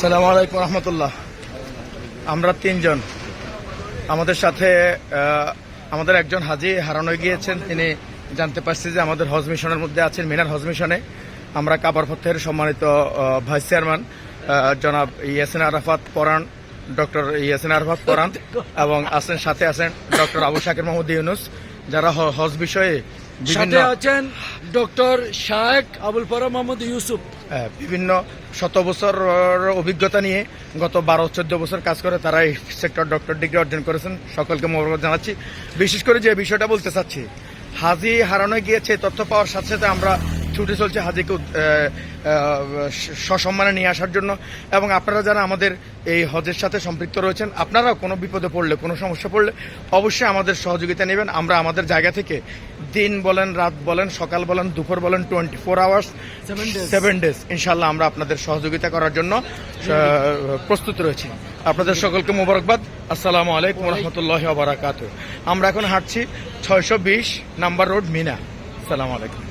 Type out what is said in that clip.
সালাম আলাইকুম রহমতুল্লাহ। আমরা তিনজন। আমাদের সাথে আমাদের একজন হাজি হারানো গিয়েছেন। তিনি জানতে পারছি যে আমাদের হজ মিশনের মধ্যে আছেন মিনার হজ মিশনে। আমরা কাবার পথের সম্মানিত ভাইস চেয়ারম্যান জনাব ইয়াসিন আরাফাত পরান, ডক্টর ইয়াসিন আরাফাত পরান এবং আছেন, সাথে আছেন ডক্টর আবু শাকির মাহমুদ ইউনুস, যারা হজ বিষয়ে সাথে আছেন ডক্টর শাহেক আবুল ফরা মোহাম্মদ ইউসুফ। বিভিন্ন শত বছর অভিজ্ঞতা নিয়ে গত বারো চোদ্দ বছর কাজ করে তারা এই সেক্টর ডক্টর ডিগ্রি অর্জন করেছেন। সকলকে মোবারক জানাচ্ছি। বিশেষ করে যে বিষয়টা বলতে চাচ্ছি হাজি হারানো গিয়েছে তথ্য পাওয়ার সাথে সাথে আমরা ছুটে চলছে হাজিকে সসম্মানে নিয়ে আসার জন্য। এবং আপনারা যারা আমাদের এই হজের সাথে সম্পৃক্ত রয়েছেন আপনারাও কোনো বিপদে পড়লে কোনো সমস্যা পড়লে অবশ্যই আমাদের সহযোগিতা নেবেন। আমরা আমাদের জায়গা থেকে দিন বলেন রাত বলেন সকাল বলেন দুপুর বলেন twenty four hours seven days ইনশাল্লাহ আমরা আপনাদের সহযোগিতা করার জন্য প্রস্তুত রয়েছি। আপনাদের সকলকে মোবারকবাদ। আসসালামু আলাইকুম রহমতুল্লাহ বারাকাত আমরা এখন হাঁটছি ছয়শো বিশ নাম্বার রোড মিনা। আসসালামু আলাইকুম।